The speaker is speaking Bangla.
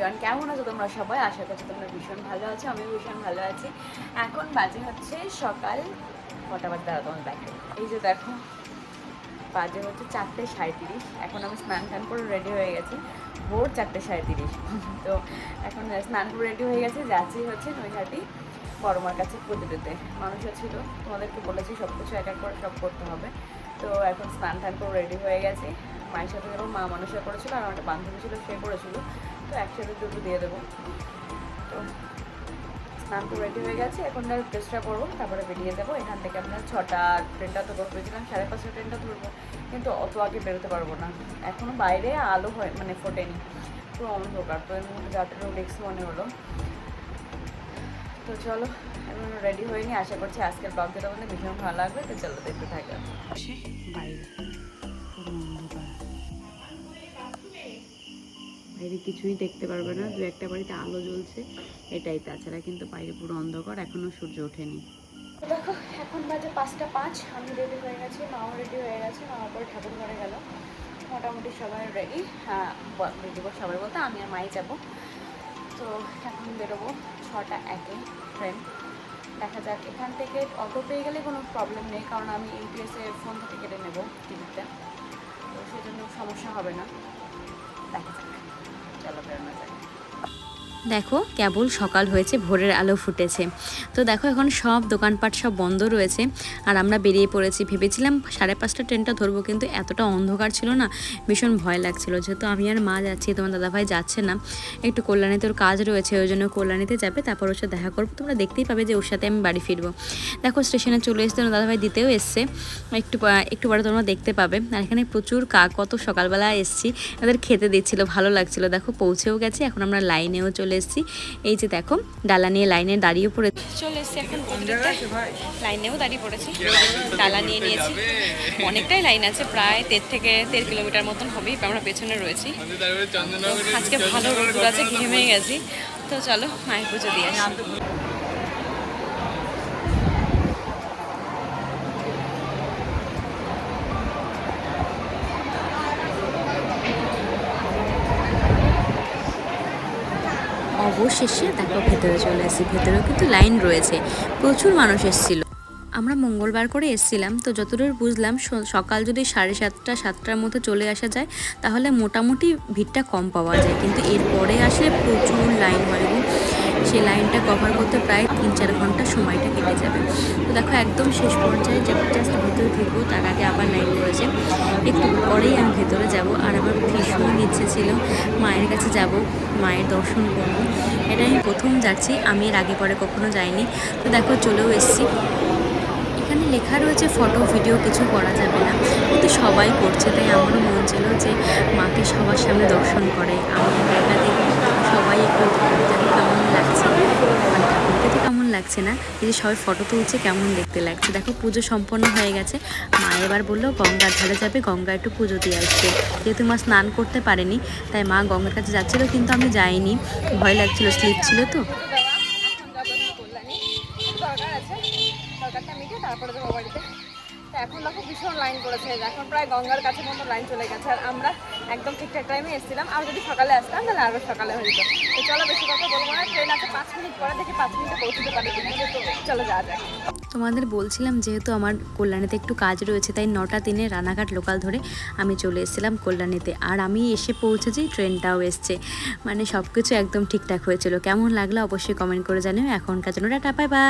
এভরিওয়ান কেমন আছো তোমরা সবাই? আশা করছি তোমরা ভীষণ ভালো আছো আমি ভীষণ ভালো আছি। এখন বাজে হচ্ছে সকাল কটা বাজে? দাঁড়া তোমার দেখো এই যে দেখো, বাজে হচ্ছে চারটে সাঁত্রিশ এখন আমি স্নান টান করে রেডি হয়ে গেছি। ভোর চারটে সাঁত্রিশ তো এখন স্নান করে রেডি হয়ে গেছে, যাচ্ছি হচ্ছে নৈহাটি বড়মার কাছে পুজো দিতে মানুষও ছিল তোমাদেরকে বলেছি সব কিছু এক এক করে সব করতে হবে। তো এখন স্নান টান করে রেডি হয়ে গেছে। মায়ের সাথে যেমন মা মানুষরা করেছিল আর আমার একটা বান্ধবী ছিল, সে করেছিল। তো একসাথে দুটো দিয়ে দেবো। তো স্নান করে রেডি হয়ে গেছে, এখন আর চেষ্টা করব, তারপরে বেরিয়ে যাব এখান থেকে আপনার ছটা ট্রেনটা তো ধরেছিলাম সাড়ে পাঁচটা ট্রেনটা ধরবো, কিন্তু অত আগে বেরোতে পারব না। এখনও বাইরে আলো হয় মানে ফোটেনি, পুরো অন্ধকার, তো এর মধ্যে যাত্রাও রিক্স মনে হলো। তো চলো, এখন রেডি হয়ে নি আশা করছি আজকের ব্লগ যেটা বলতে ভীষণ ভালো লাগবে, তো চলো দেখতে থাকা। বাইরে কিছুই দেখতে পারবে না। দু একটা বাড়িতে আলো জ্বলছে, এটাই। তাছাড়া কিন্তু বাইরে পুরো অন্ধকার, এখনও সূর্য ওঠেনি। দেখো, এখন বাজে পাঁচটা পাঁচ, আমি রেডি হয়ে গেছি, মাও রেডি হয়ে গেছে মা পরে ঠাকুর ঘরে গেল। মোটামুটি সবাই রেডি হ্যাঁ রেডি সবাই বলতে আমি আর মাই যাব। তো এখন বেরোবো ছটা একে ট্রেন দেখা যাক, এখান থেকে অটো পেয়ে গেলে কোনো প্রবলেম নেই, কারণ আমি ইউপিএসে ফোন থেকে কেটে নেব টিকিটটা তো সেজন্য সমস্যা হবে না। দেখা যাক। চলো বেরোনো যাক দেখো, কেবল সকাল হয়েছে, ভোরের আলো ফুটেছে। তো দেখো, এখন সব দোকানপাট সব বন্ধ রয়েছে। আর আমরা বেরিয়ে পড়েছি। ভেবেছিলাম সাড়ে পাঁচটা ট্রেনটা ধরবো, কিন্তু এতটা অন্ধকার ছিল না, ভীষণ ভয় লাগছিল। যেহেতু আমি আর মা যাচ্ছি, তোমার দাদাভাই যাচ্ছে না। একটু কল্যাণীতে ওর কাজ রয়েছে, ওই জন্য কল্যাণীতে যাবে। তারপর ওর সাথে দেখা করব। তোমরা দেখতেই পাবে যে ওর সাথে আমি বাড়ি ফিরবো। দেখো, স্টেশনে চলে এসছে, তোমার দাদাভাই দিতেও এসছে। একটু একটু পরে তোমরা দেখতে পাবে। আর এখানে প্রচুর কাক, কত সকালবেলা এসছি। ওদের খেতে দিচ্ছিল, ভালো লাগছিল। দেখো, পৌঁছেও গেছে। এখন আমরা লাইনেও চলে এসেছি। এই যে দেখো, ডালা নিয়ে লাইনে দাঁড়িয়ে পড়ে চলে এসেছি এখন লাইনেও দাঁড়িয়ে পড়েছি। ডালা নিয়ে নিয়েছি। অনেকটাই লাইন আছে, প্রায় তের থেকে তের কিলোমিটার মতন হবে আমরা পেছনে রয়েছি। আজকে ভালো রোদ আছে, ঘেমে গেছি। তো চলো মায়ের পুজো দিয়ে অবশেষে দেখো ভেতরে চলে এসেছি ভেতরেও কিন্তু লাইন রয়েছে। প্রচুর মানুষ এসেছিল। আমরা মঙ্গলবার করে এসেছিলাম, তো যতদূর বুঝলাম সকাল যদি সাড়ে সাতটা, সাতটার মধ্যে চলে আসা যায়, তাহলে মোটামুটি ভিড়টা কম পাওয়া যায়। কিন্তু এরপরে আসলে প্রচুর লাইন হয় এবং সেই লাইনটা কভার করতে প্রায় তিন চার ঘণ্টা সময়টা কেটে যাবে। তো দেখো একদম শেষ পর্যায়ে যে ঢুকবো তার আগে আবার লাইন পড়েছে একটু পরেই আমি ভেতরে যাব আর আমার ভীষণ ইচ্ছে ছিল মায়ের কাছে যাব, মায়ের দর্শন করব। এটা আমি প্রথম যাচ্ছি, আমি এর আগে পরে কখনো যাইনি। তো দেখো, চলেও এসেছি। এখানে লেখা রয়েছে ফটো ভিডিও কিছু করা যাবে না। কিন্তু সবাই করছে, তাই আমারও মন ছিল যে মাকে সবার সামনে দর্শন করে। আমি একা সবাই একটু কেমন লাগছে। ঠাকুরকে তো কেমন লাগছে না? এই যে সবাই ফটো তুলছে, কেমন দেখতে লাগছে? দেখো পুজো সম্পন্ন হয়ে গেছে। মা এবার বলল, গঙ্গার ধারে যাবে গঙ্গা একটু পুজো দিয়ে আসবে। যেহেতু মা স্নান করতে পারেনি, তাই মা গঙ্গার কাছে যাচ্ছিল, কিন্তু আমি যাইনি। ভয় লাগছিল স্লিপ ছিল তো। এখন দেখো ভীষণ লাইন করেছে। এখন প্রায় গঙ্গার কাছে মতো লাইন চলে গেছে। আর আমরা একদম ঠিকঠাক টাইমে এসেছিলাম। আর যদি সকালে আসতাম, তাহলে আরও সকালে হয়ে যেত। তো চলো বেশি কথা বলব না। ট্রেন আছে পাঁচ মিনিট পরে দেখি পাঁচ মিনিটে পৌঁছতে পারে তো চলো যাওয়া যাক। তোমাদের বলছিলাম, যেহেতু আমার কল্যাণীতে একটু কাজ রয়েছে, তাই নটা দিনে রানাঘাট লোকাল ধরে আমি চলে এসেছিলাম কল্যাণীতে। আর আমি এসে পৌঁছেছি ট্রেনটাও এসছে। মানে সব কিছু একদম ঠিকঠাক হয়েছিল। কেমন লাগল অবশ্যই কমেন্ট করে জানিও। এখনকার জন্য টাটা বাই বাই